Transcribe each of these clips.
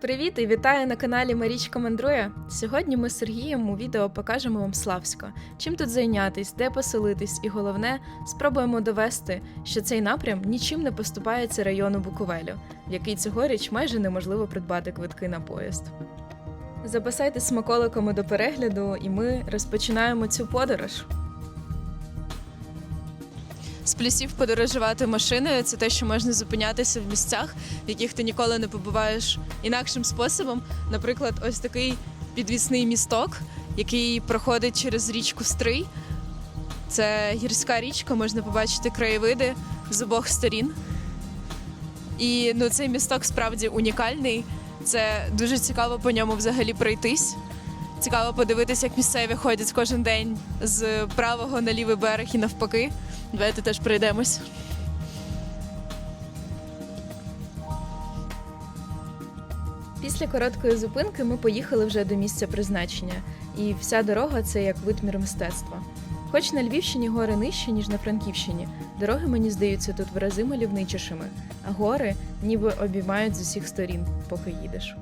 Привіт і вітаю на каналі Марічка Мандрує. Сьогодні ми з Сергієм у відео покажемо вам Славсько, чим тут зайнятись, де поселитись, і головне, спробуємо довести, що цей напрям нічим не поступається району Буковелю, в який цьогоріч майже неможливо придбати квитки на поїзд. Запасайтесь смаколиками до перегляду, і ми розпочинаємо цю подорож. З плюсів подорожувати машиною це те, що можна зупинятися в місцях, в яких ти ніколи не побуваєш інакшим способом. Наприклад, ось такий підвісний місток, який проходить через річку Стрий. Це гірська річка, можна побачити краєвиди з обох сторін. І ну, цей місток справді унікальний. Це дуже цікаво по ньому взагалі пройтись. Цікаво подивитися, як місцеві ходять кожен день з правого на лівий берег і навпаки. Давайте теж пройдемось. Після короткої зупинки ми поїхали вже до місця призначення, і вся дорога це як витмір мистецтва. Хоч на Львівщині гори нижче, ніж на Франківщині, дороги мені здаються тут в рази мальовничішими, а гори ніби обіймають з усіх сторін, поки їдеш.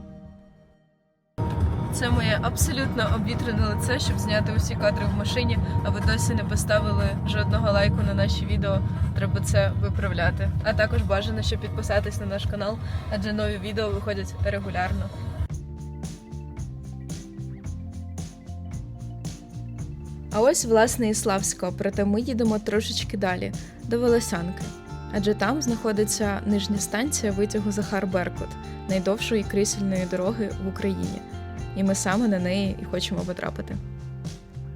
Це моє абсолютно обвітрене лице, щоб зняти усі кадри в машині, а ви досі не поставили жодного лайку на наші відео. Треба це виправляти. А також бажано, щоб підписатись на наш канал, адже нові відео виходять регулярно. А ось власне і Славсько, проте ми їдемо трошечки далі, до Волосянки. Адже там знаходиться нижня станція витягу Захар Беркут, найдовшої крісельної дороги в Україні і ми саме на неї і хочемо потрапити.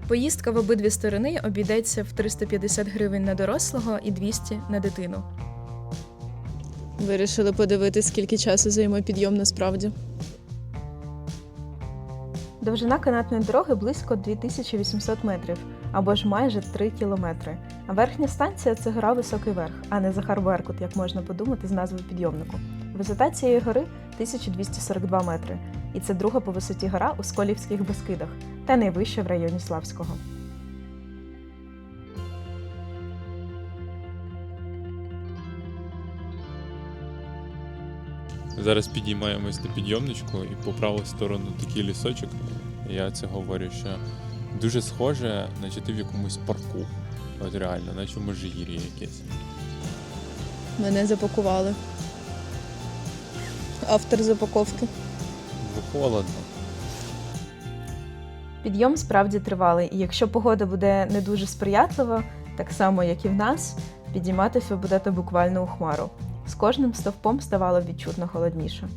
Поїздка в обидві сторони обійдеться в 350 гривень на дорослого і 200 на дитину. Вирішили подивитися, скільки часу займе підйом насправді. Довжина канатної дороги близько 2800 метрів або ж майже 3 кілометри. А верхня станція це гора Високий Верх, а не Захар Беркут, як можна подумати з назви підйомнику. Висота цієї гори 1242 метри, і це друга по висоті гора у Сколівських Бескидах та найвища в районі Славського. Зараз підіймаємось на підйомничку і по праву сторону такий лісочок. Я це говорю, що дуже схоже, наче ти в якомусь парку. От реально, наче в Межигір'ї якесь. Мене запакували. Автор запаковки. Холодно. Підйом справді тривалий, і якщо погода буде не дуже сприятлива, так само як і в нас, підійматися будете буквально у хмару. З кожним стовпом ставало відчутно холодніше.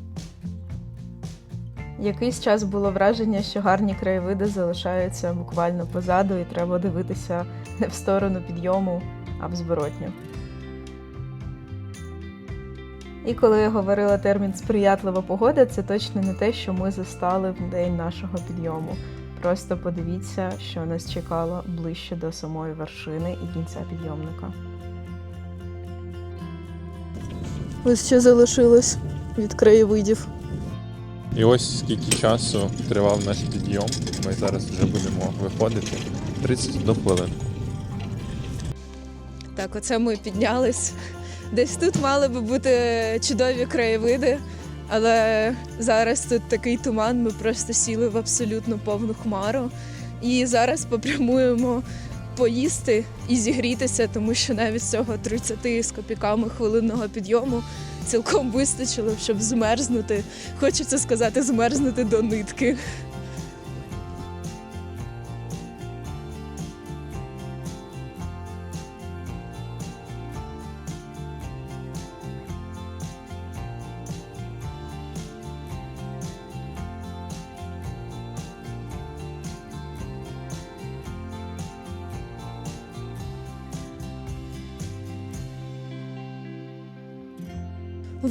Якийсь час було враження, що гарні краєвиди залишаються буквально позаду, і треба дивитися не в сторону підйому, а в зворотню. І коли я говорила термін сприятлива погода, це точно не те, що ми застали в день нашого підйому. Просто подивіться, що нас чекало ближче до самої вершини і кінця підйомника. Ось що залишилось від краєвидів. І ось скільки часу тривав наш підйом. Ми зараз вже будемо виходити. 31 хвилинку. Так, оце ми піднялись. Десь тут мали би бути чудові краєвиди, але зараз тут такий туман, ми просто сіли в абсолютно повну хмару. І зараз попрямуємо поїсти і зігрітися, тому що навіть цього 30 з копійками хвилинного підйому цілком вистачило, щоб змерзнути. Хочеться сказати, змерзнути до нитки.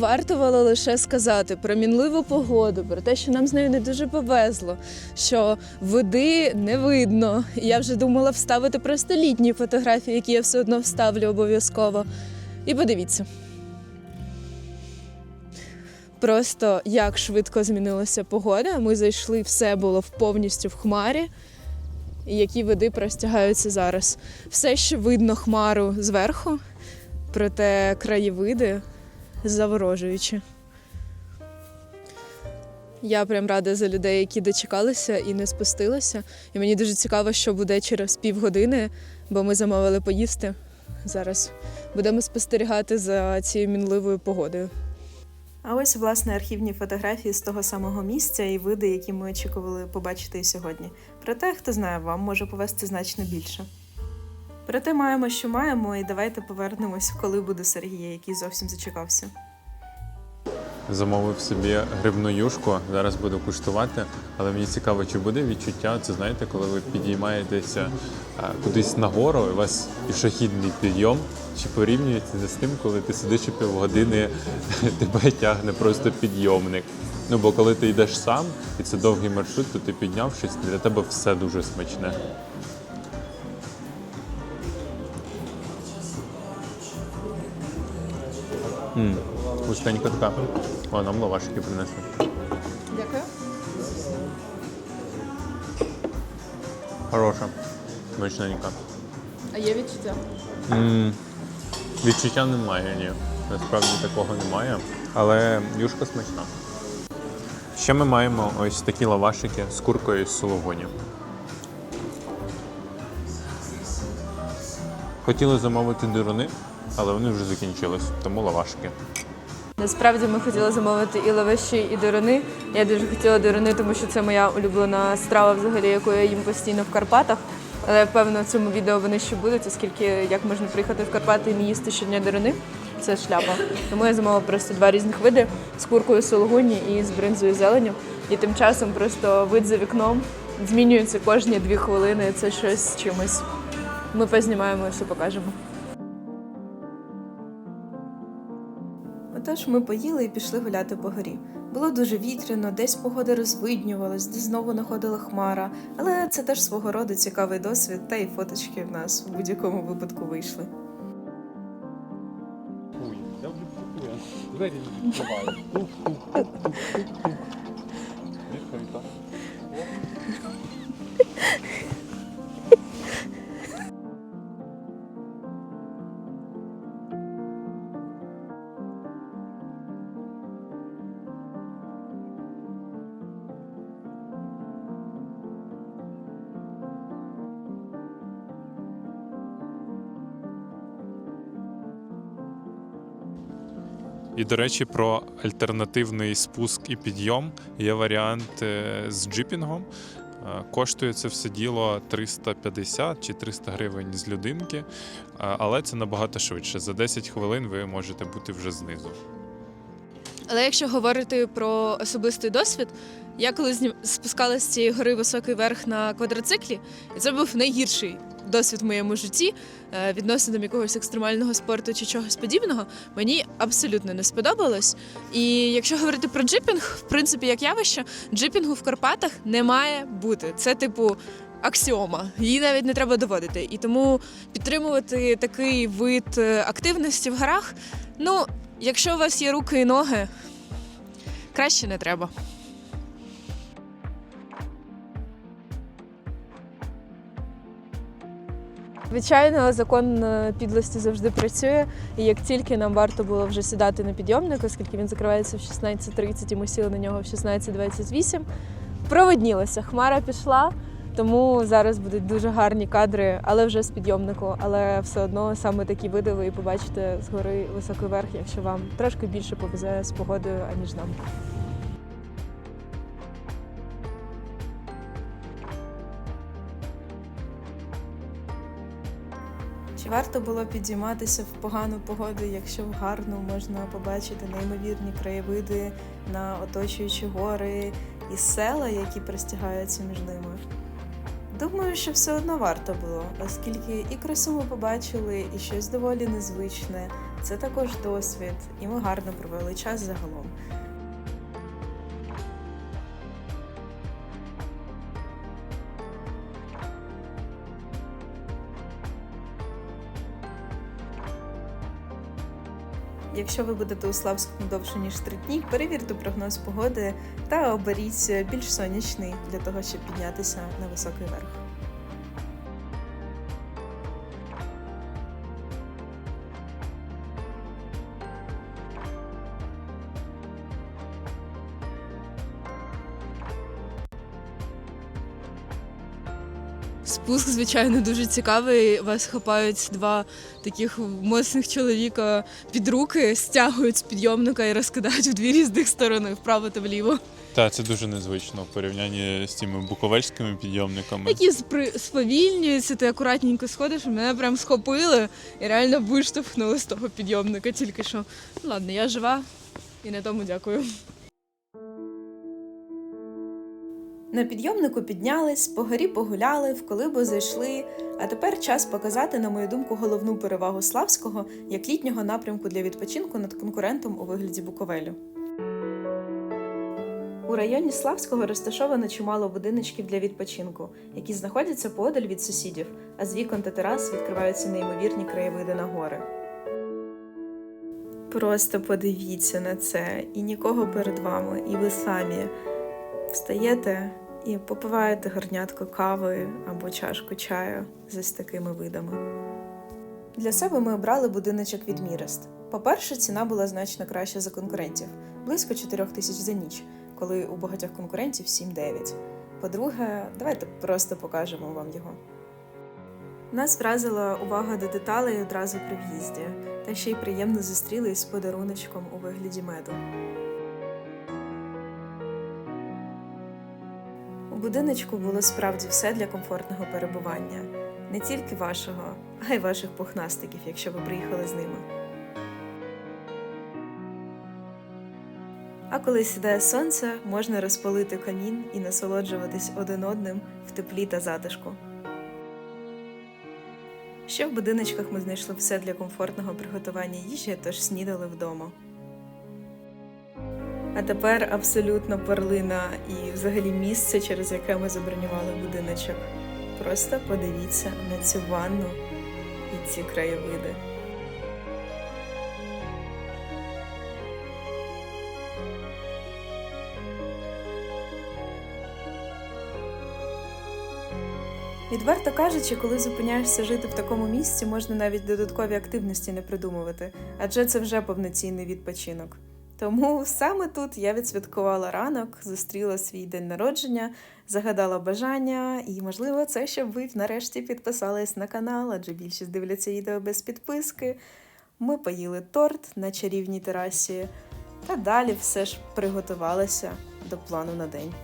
Вартувало лише сказати про мінливу погоду, про те, що нам з нею не дуже повезло, що води не видно. Я вже думала вставити просто літні фотографії, які я все одно вставлю обов'язково. І подивіться. Просто як швидко змінилася погода. Ми зайшли, все було повністю в хмарі. І які види простягаються зараз. Все ще видно хмару зверху, проте краєвиди заворожуючі. Я прям рада за людей, які дочекалися і не спустилися. І мені дуже цікаво, що буде через півгодини, бо ми замовили поїсти. Зараз будемо спостерігати за цією мінливою погодою. А ось власне архівні фотографії з того самого місця і види, які ми очікували побачити і сьогодні. Проте, хто знає, вам може повести значно більше. Проте маємо, що маємо, і давайте повернемось, коли буде Сергій, який зовсім зачекався. Замовив собі грибну юшку, зараз буду куштувати, але мені цікаво, чи буде відчуття. Це знаєте, коли ви підіймаєтеся кудись нагору, у вас пішохідний підйом, чи порівнюється з тим, коли ти сидиш і півгодини тебе тягне просто підйомник. Ну бо коли ти йдеш сам, і це довгий маршрут, то ти піднявшись, для тебе все дуже смачне. М, Густенька така. О, нам лавашики принесли. Дякую. Хороша. Смачненька. А є відчуття? М, Відчуття немає, ні. Насправді такого немає. Але юшка смачна. Ще ми маємо ось такі лавашики з куркою з сулугуні. Хотіли замовити дируни, але вони вже закінчились, тому лавашики. Насправді ми хотіли замовити і лаваші, і дорони. Я дуже хотіла дорони, тому що це моя улюблена страва, взагалі, яку я їм постійно в Карпатах. Але я впевнена, в цьому відео вони ще будуть, оскільки як можна приїхати в Карпати і не їсти щодня дорони, це шляпа. Тому я замовила просто два різних види з куркою сулугуні і з бринзою зеленю. І тим часом просто вид за вікном змінюється кожні дві хвилини. Це щось з чимось. Ми познімаємо і все покажемо. Отож, ми поїли і пішли гуляти по горі. Було дуже вітряно, десь погода розвиднювалась, десь знову находила хмара. Але це теж свого роду цікавий досвід, та й фоточки в нас в будь-якому випадку вийшли. Ой, я вже. Двері відкриваю. До речі, про альтернативний спуск і підйом є варіант е, з джипінгом. Е, Коштує це все діло 350 чи 300 гривень з людинки, е, але це набагато швидше. За 10 хвилин ви можете бути вже знизу. Але якщо говорити про особистий досвід, я коли спускалася з цієї гори високий верх на квадроциклі, і це був найгірший досвід в моєму житті е, відносно якогось екстремального спорту чи чогось подібного. Мені абсолютно не сподобалось. І якщо говорити про джипінг, в принципі, як явище, джипінгу в Карпатах не має бути. Це типу. Аксіома, її навіть не треба доводити. І тому підтримувати такий вид е, активності в горах, ну, якщо у вас є руки і ноги, краще не треба. Звичайно, закон е, підлості завжди працює. І як тільки нам варто було вже сідати на підйомник, оскільки він закривається в 16.30, і ми сіли на нього в 16.28, провиднілося. Хмара пішла, тому зараз будуть дуже гарні кадри, але вже з підйомнику. Але все одно саме такі види ви побачите з гори високий верх, якщо вам трошки більше повезе з погодою, аніж нам. Варто було підійматися в погану погоду, якщо в гарну можна побачити неймовірні краєвиди на оточуючі гори і села, які простягаються між ними? Думаю, що все одно варто було, оскільки і красу ми побачили, і щось доволі незвичне. Це також досвід, і ми гарно провели час загалом. Якщо ви будете у Славському довше ніж три дні, перевірте прогноз погоди та оберіть більш сонячний для того, щоб піднятися на високий верх. Спуск, звичайно, дуже цікавий. Вас хапають два таких моцних чоловіка під руки, стягують з підйомника і розкидають в дві різних сторони, вправо та вліво. Та це дуже незвично в порівнянні з тими буковельськими підйомниками. Які спри- сповільнюються, ти акуратненько сходиш, мене прям схопили і реально виштовхнули з того підйомника тільки що. Ну, Ладно, я жива і на тому дякую. На підйомнику піднялись, по горі погуляли, в колибу зайшли. А тепер час показати, на мою думку, головну перевагу Славського як літнього напрямку для відпочинку над конкурентом у вигляді Буковелю. У районі Славського розташовано чимало будиночків для відпочинку, які знаходяться поодаль від сусідів, а з вікон та терас відкриваються неймовірні краєвиди на гори. Просто подивіться на це, і нікого перед вами, і ви самі встаєте і попиваєте гарнятко кави або чашку чаю з ось такими видами. Для себе ми обрали будиночок від Мірест. По-перше, ціна була значно краща за конкурентів близько 4 тисяч за ніч, коли у багатьох конкурентів 7-9. По-друге, давайте просто покажемо вам його. Нас вразила увага до деталей одразу при в'їзді, та ще й приємно зустрілись з подаруночком у вигляді меду. Будиночку було справді все для комфортного перебування, не тільки вашого, а й ваших пухнастиків, якщо ви приїхали з ними. А коли сідає сонце, можна розпалити камін і насолоджуватись один одним в теплі та затишку. Ще в будиночках ми знайшли все для комфортного приготування їжі, тож снідали вдома. А тепер абсолютно перлина і взагалі місце, через яке ми забронювали будиночок. Просто подивіться на цю ванну і ці краєвиди. Відверто кажучи, коли зупиняєшся жити в такому місці, можна навіть додаткові активності не придумувати, адже це вже повноцінний відпочинок. Тому саме тут я відсвяткувала ранок, зустріла свій день народження, загадала бажання, і, можливо, це щоб ви нарешті підписались на канал, адже більшість дивляться відео без підписки. Ми поїли торт на чарівній терасі, та далі все ж приготувалися до плану на день.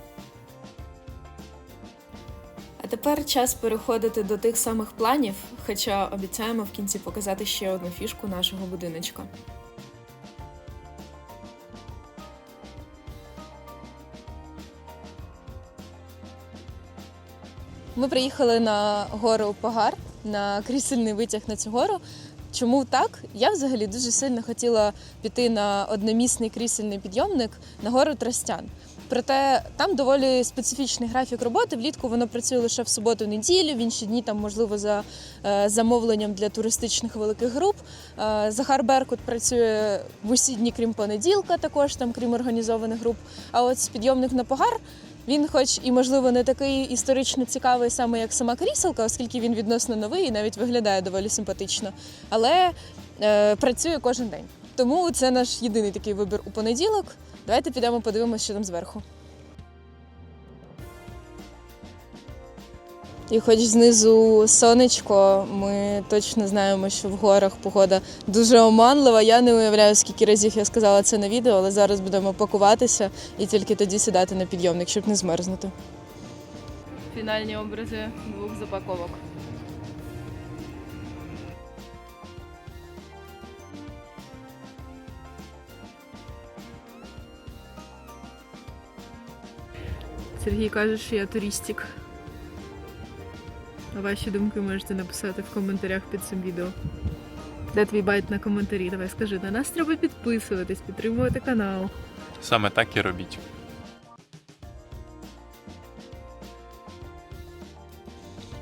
А тепер час переходити до тих самих планів, хоча обіцяємо в кінці показати ще одну фішку нашого будиночка. Ми приїхали на гору Погар на крісельний витяг на цю гору. Чому так? Я взагалі дуже сильно хотіла піти на одномісний крісельний підйомник на гору Тростян. Проте там доволі специфічний графік роботи. Влітку воно працює лише в суботу, неділю. В інші дні там, можливо, за е, замовленням для туристичних великих груп. Е, Захар Беркут працює в усі дні, крім понеділка, також там, крім організованих груп. А от підйомник на погар він, хоч і можливо не такий історично цікавий саме як сама кріселка, оскільки він відносно новий і навіть виглядає доволі симпатично, але е, працює кожен день. Тому це наш єдиний такий вибір у понеділок. Давайте підемо подивимося, що там зверху. І хоч знизу сонечко, ми точно знаємо, що в горах погода дуже оманлива. Я не уявляю, скільки разів я сказала це на відео, але зараз будемо пакуватися і тільки тоді сідати на підйомник, щоб не змерзнути. Фінальні образи двох запаковок. Сергій каже, що я туристик. А ваші думки можете написати в коментарях під цим відео. Де твій байт на коментарі? Давай скажи, на нас треба підписуватись, підтримувати канал. Саме так і робіть.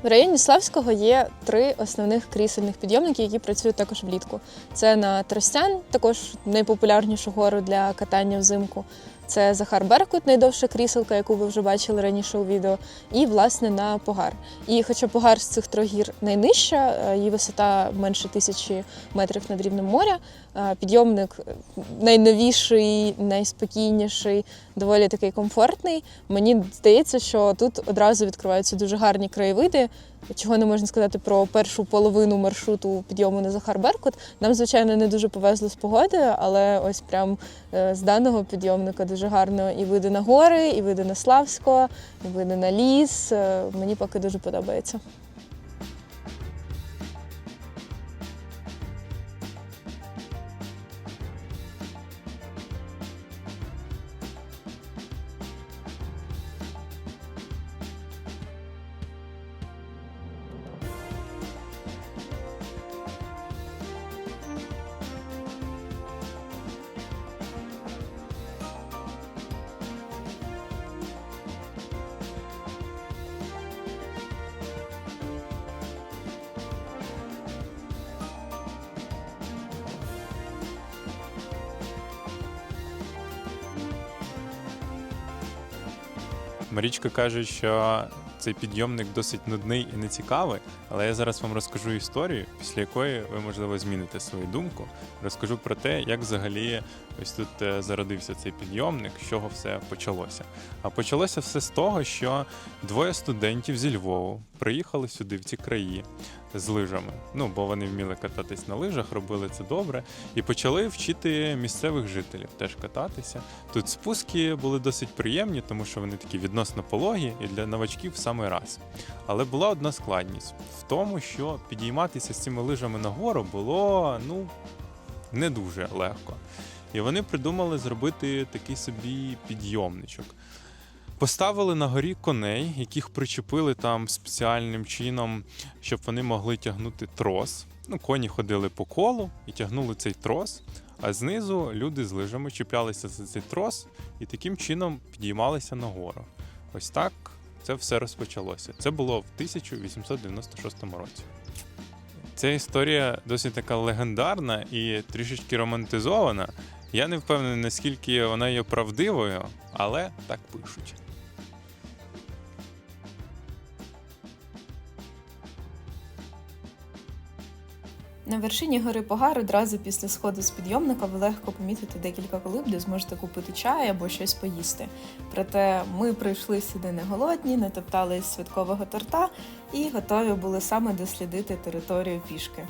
В районі Славського є три основних крісельних підйомники, які працюють також влітку. Це на Тростян, також найпопулярнішу гору для катання взимку. Це Захар Беркут, найдовша кріселка, яку ви вже бачили раніше у відео, і власне на Погар. І хоча Погар з цих трьох гір найнижча, е, її висота менше тисячі метрів над рівнем моря, Е, Підйомник найновіший, найспокійніший, доволі такий комфортний. Мені здається, що тут одразу відкриваються дуже гарні краєвиди. Чого не можна сказати про першу половину маршруту підйому на Захар Беркут. Нам, звичайно, не дуже повезло з погодою, але ось прям е, з даного підйомника дуже гарно і види на гори, і види на Славського, і види на ліс. Е, Мені поки дуже подобається. Марічка каже, що цей підйомник досить нудний і нецікавий, але я зараз вам розкажу історію, після якої ви, можливо, зміните свою думку. Розкажу про те, як взагалі ось тут е, зародився цей підйомник, з чого все почалося. А почалося все з того, що двоє студентів зі Львову приїхали сюди, в ці краї, з лижами. Ну, бо вони вміли кататись на лижах, робили це добре, і почали вчити місцевих жителів теж кататися. Тут спуски були досить приємні, тому що вони такі відносно пологі і для новачків в самий раз. Але була одна складність в тому, що підійматися з цими лижами нагору було ну не дуже легко. І вони придумали зробити такий собі підйомничок. Поставили на горі коней, яких причепили там спеціальним чином, щоб вони могли тягнути трос. Ну, коні ходили по колу і тягнули цей трос, а знизу люди з лижами чіплялися за цей трос і таким чином підіймалися нагору. Ось так це все розпочалося. Це було в 1896 році. Ця історія досить така легендарна і трішечки романтизована. Я не впевнений, наскільки вона є правдивою, але так пишуть. На вершині гори Погар одразу після сходу з підйомника ви легко помітите декілька колиб, де зможете купити чай або щось поїсти. Проте ми прийшли сюди не голодні, не топтали святкового торта і готові були саме дослідити територію пішки.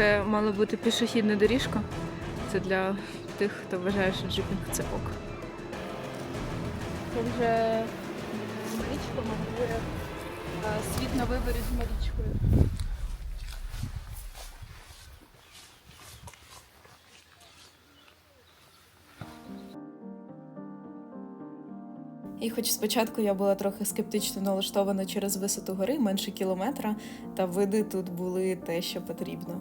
Це мала бути пішохідна доріжка. Це для тих, хто вважає, що джипінг це ок. Це вже річка мабуть, світ на виборі з Марічкою. І хоч спочатку я була трохи скептично налаштована через висоту гори менше кілометра, та види тут були те, що потрібно.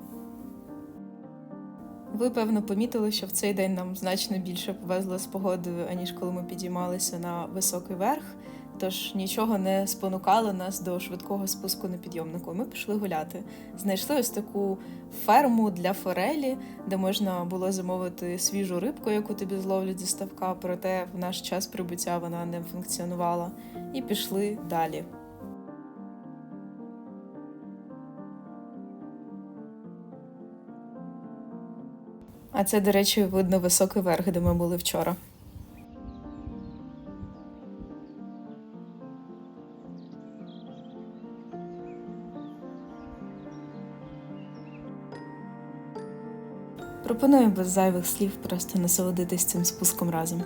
Ви, певно, помітили, що в цей день нам значно більше повезло з погодою, аніж коли ми підіймалися на високий верх. Тож нічого не спонукало нас до швидкого спуску на підйомнику. Ми пішли гуляти. Знайшли ось таку ферму для форелі, де можна було замовити свіжу рибку, яку тобі зловлять зі ставка, проте в наш час прибуття вона не функціонувала. І пішли далі. А це, до речі, видно високий верх, де ми були вчора. Пропоную без зайвих слів просто насолодитись цим спуском разом.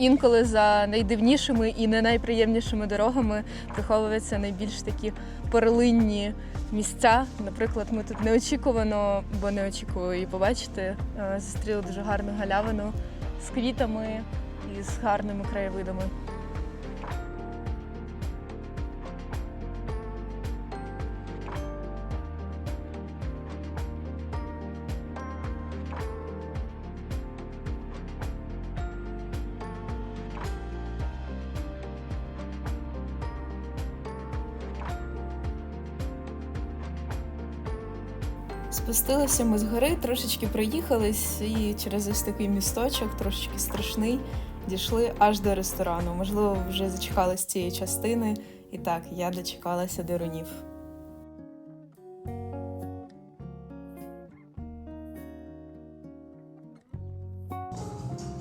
Інколи за найдивнішими і не найприємнішими дорогами приховуються найбільш такі перлинні місця. Наприклад, ми тут неочікувано, бо не очікували її побачити, е, зустріли дуже гарну галявину з квітами і з гарними краєвидами. Спустилися ми з гори, трошечки проїхались і через ось такий місточок, трошечки страшний, дійшли аж до ресторану. Можливо, вже зачекались цієї частини. І так, я дочекалася дерунів.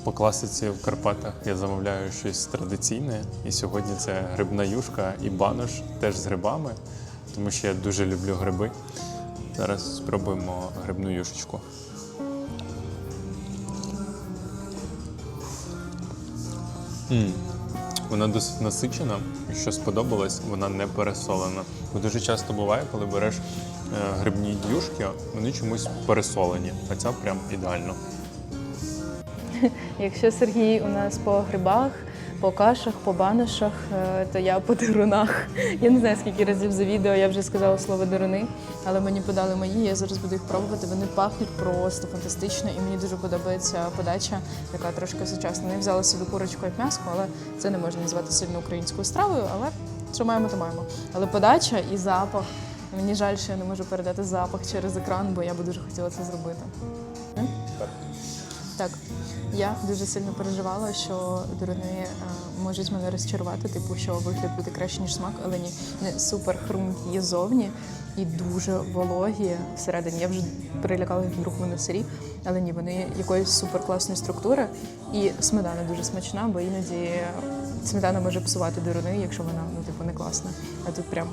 По класиці в Карпатах я замовляю щось традиційне, і сьогодні це грибна юшка і банош теж з грибами, тому що я дуже люблю гриби. Зараз спробуємо грибну юшечку. м Вона досить насичена, що сподобалось, вона не пересолена. Бо дуже часто буває, коли береш е, грибні юшки, вони чомусь пересолені, а ця прям ідеально. Якщо Сергій у нас по грибах, по кашах, по баношах, е, то я по дерунах. Я не знаю, скільки разів за відео я вже сказала слово деруни, але мені подали мої, я зараз буду їх пробувати. Вони пахнуть просто фантастично, і мені дуже подобається подача, яка трошки сучасна. Я взяла собі курочку як м'яско, але це не можна назвати сильно українською стравою, але що маємо, то маємо. Але подача і запах. Мені жаль, що я не можу передати запах через екран, бо я би дуже хотіла це зробити. М? Так, я дуже сильно переживала, що дуруни е, можуть мене розчарувати, типу, що вигляд буде краще, ніж смак, але ні, вони супер хрумкі зовні і дуже вологі всередині. Я вже перелякалася, вдруг вони сирі, але ні, вони якоїсь супер класної структури. І сметана дуже смачна, бо іноді сметана може псувати дуруни, якщо вона ну, типу, не класна. А тут прям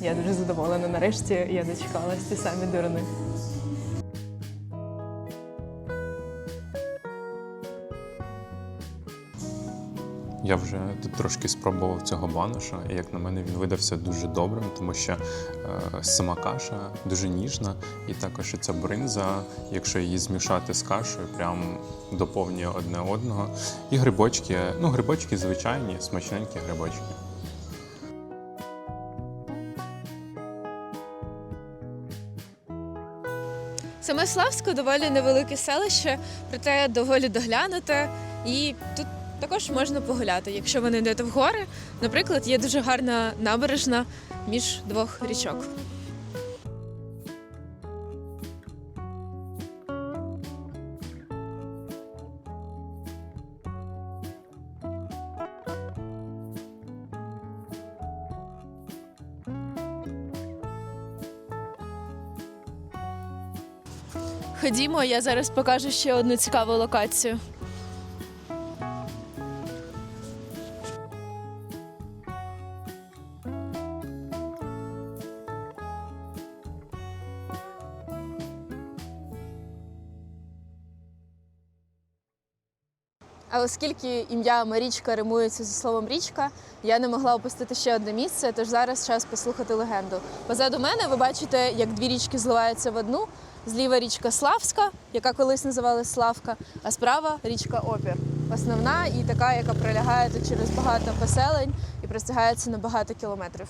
я дуже задоволена. Нарешті я дочекалась ті самі дуруни. Я вже тут трошки спробував цього баноша, і як на мене він видався дуже добрим, тому що е, сама каша дуже ніжна, і також ця бринза, якщо її змішати з кашею, прям доповнює одне одного. І грибочки, ну грибочки звичайні, смачненькі грибочки. Саме Славсько доволі невелике селище, проте доволі доглянуте, і тут також можна погуляти, якщо ви не йдете в гори. Наприклад, є дуже гарна набережна між двох річок. Ходімо, я зараз покажу ще одну цікаву локацію. Оскільки ім'я Марічка римується зі словом річка, я не могла опустити ще одне місце, тож зараз час послухати легенду. Позаду мене ви бачите, як дві річки зливаються в одну. Зліва річка Славська, яка колись називалась Славка, а справа річка Опір. Основна і така, яка пролягає тут через багато поселень і простягається на багато кілометрів.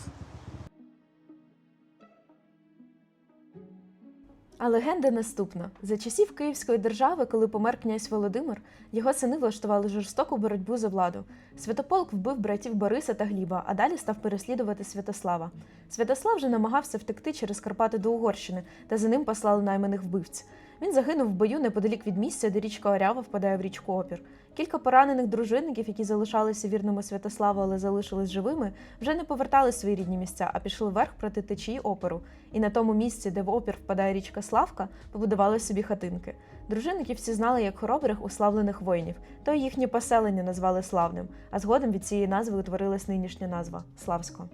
А легенда наступна: за часів Київської держави, коли помер князь Володимир, його сини влаштували жорстоку боротьбу за владу. Святополк вбив братів Бориса та Гліба, а далі став переслідувати Святослава. Святослав же намагався втекти через Карпати до Угорщини, та за ним послали найманих вбивць. Він загинув в бою неподалік від місця, де річка Орява впадає в річку Опір. Кілька поранених дружинників, які залишалися вірними Святославу, але залишились живими, вже не повертали свої рідні місця, а пішли вверх проти течії опору. І на тому місці, де в опір впадає річка Славка, побудували собі хатинки. Дружинники всі знали як хоробрих уславлених воїнів, то й їхнє поселення назвали славним, а згодом від цієї назви утворилась нинішня назва Славсько.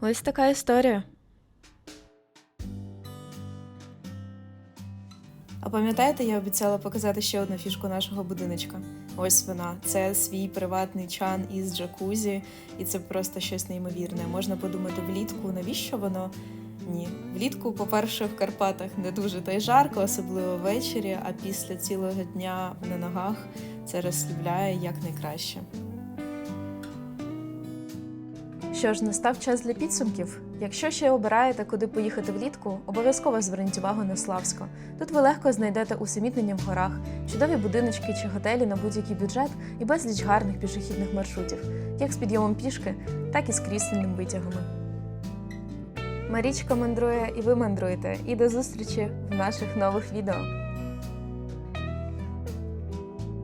Ось така історія. А пам'ятаєте, я обіцяла показати ще одну фішку нашого будиночка? Ось вона. Це свій приватний чан із джакузі, і це просто щось неймовірне. Можна подумати влітку, навіщо воно? Ні, влітку, по-перше, в Карпатах не дуже та й жарко, особливо ввечері, а після цілого дня на ногах це розслабляє як найкраще. Що ж, настав час для підсумків. Якщо ще обираєте, куди поїхати влітку, обов'язково зверніть увагу на Славсько. Тут ви легко знайдете усамітнення в горах, чудові будиночки чи готелі на будь-який бюджет і безліч гарних пішохідних маршрутів, як з підйомом пішки, так і з крісляним витягами. Марічка мандрує і ви мандруєте. І до зустрічі в наших нових відео.